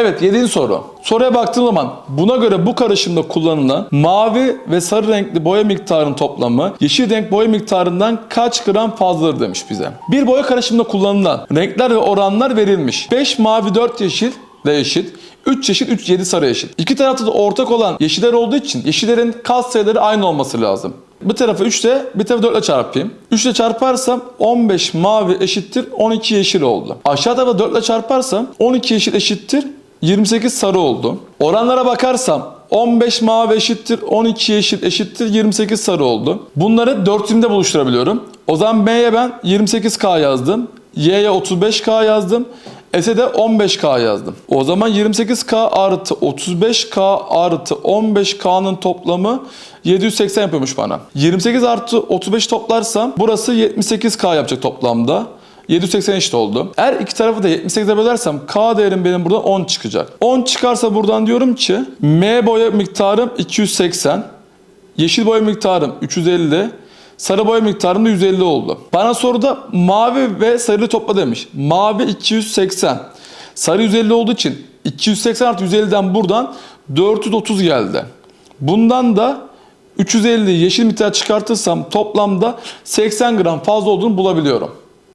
Evet 7. soru. Soruya baktığım zaman buna göre bu karışımda kullanılan mavi ve sarı renkli boya miktarının toplamı yeşil renk boya miktarından kaç gram fazladır demiş bize. Bir boya karışımında kullanılan renkler ve oranlar verilmiş. 5 mavi 4 yeşil de eşit. 3 yeşil 3 7 sarı eşit. İki tarafta da ortak olan yeşiller olduğu için yeşillerin kat sayıları aynı olması lazım. Bu tarafı 3 ile bir tarafı 4 ile çarpayım. 3 ile çarparsam 15 mavi eşittir 12 yeşil oldu. Aşağı tarafa 4 ile çarparsam 12 yeşil eşittir 28 sarı oldu. Oranlara bakarsam 15 mavi eşittir 12 yeşil eşittir 28 sarı oldu. Bunları 4 simde buluşturabiliyorum. O zaman M'ye ben 28K yazdım. Y'ye 35K yazdım. S'e de 15K yazdım. O zaman 28K artı 35K artı 15K'nın toplamı 780 yapıyormuş bana. 28 artı 35 toplarsam burası 78K yapacak toplamda. 780 eşit oldu. Eğer iki tarafı da 78'e bölersem K değerim benim buradan 10 çıkacak. 10 çıkarsa buradan diyorum ki M boya miktarım 280. Yeşil boya miktarım 350. Sarı boya miktarım da 150 oldu. Bana soruda mavi ve sarıyı topla demiş. Mavi 280. Sarı 150 olduğu için 280 artı 150'den buradan 430 geldi. Bundan da 350 yeşil miktar çıkartırsam toplamda 80 gram fazla olduğunu bulabiliyorum.